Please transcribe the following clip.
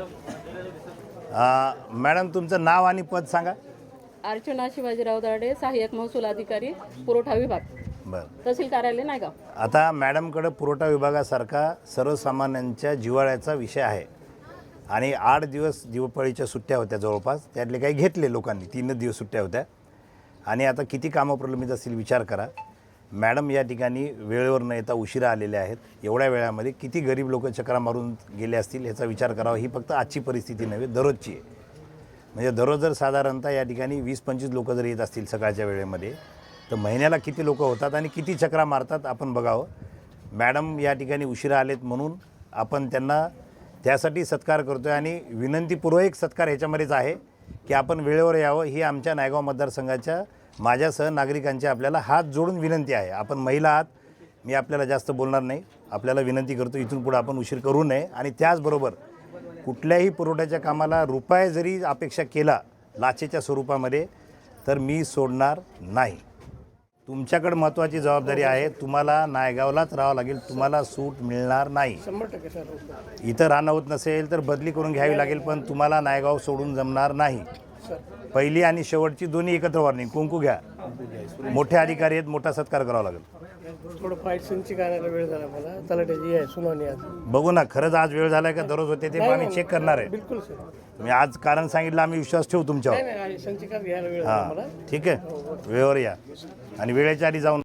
अ, madam तुमचं नाव आणि पद सांगा. अर्चना शिवाजीराव दर्डे सहाय्यक महसूल अधिकारी पुरवठा विभाग. बरं. तहसील कार्यालय नायगाव. आता मॅडमकडं पुरवठा विभागासारखा सर्वसामान्यांच्या जिव्हाळ्याचा विषय आहे. आणि आठ दिवस दिवपळीच्या सुट्ट्या होत्या जवळपास. त्यातले काही घेतले लोकांनी. तीनच दिवस सुट्ट्या होत्या. आणि आता किती कामं प्रलंबित असतील विचार करा. मॅडम या ठिकाणी वेळेवर न येता उशिरा आलेल्या आहेत. एवढ्या वेळामध्ये किती गरीब लोक चक्रा मारून गेले असतील ह्याचा विचार करावा. ही फक्त आजची परिस्थिती नव्हे दररोजची आहे. म्हणजे दररोज जर साधारणतः या ठिकाणी वीस पंचवीस लोकं जर येत असतील सकाळच्या वेळेमध्ये तर महिन्याला किती लोकं होतात आणि किती चक्रा मारतात आपण बघावं. मॅडम या ठिकाणी उशिरा आलेत म्हणून आपण त्यांना त्यासाठी सत्कार करतो आहे आणि विनंतीपूर्वक सत्कार ह्याच्यामध्येच आहे की आपण वेळेवर यावं. ही आमच्या नायगाव मतदारसंघाच्या माझ्यासह नागरिकांची आपल्याला हात जोडून विनंती आहे. आपण महिला आहात मी आपल्याला जास्त बोलणार नाही. आपल्याला विनंती करतो इथून पुढे आपण उशीर करू नये. आणि त्याचबरोबर कुठल्याही पुरवठ्याच्या कामाला रुपये जरी अपेक्षा केला लाचेच्या स्वरूपामध्ये तर मी सोडणार नाही. तुमच्याकडे महत्त्वाची जबाबदारी आहे. तुम्हाला नायगावलाच राहावं लागेल. तुम्हाला सूट मिळणार नाही. इथं राहणं होत नसेल तर बदली करून घ्यावी लागेल पण तुम्हाला नायगाव सोडून जमणार नाही. पहिली आणि शेवटची दोन्ही एकत्र वॉर्निंग कुंकू घ्या. मोठे अधिकारी आहेत मोठा सत्कार करावा लागेल. थोडं फाईट सिनची करायला वेळ झाला मला. तलाट्याची आहे सुनावणी आज. बघू ना खरंच आज वेळ झालाय का? दररोज होते ते आम्ही चेक करणार आहे. बिलकुल सर तुम्ही आज कारण सांगितलं आम्ही विश्वास ठेवू तुमच्यावर. नाही नाही संचिकात घ्यायला वेळ झाला मला. हां ठीक आहे. वेळेवर या. आणि वेळेच्या आधी जाऊन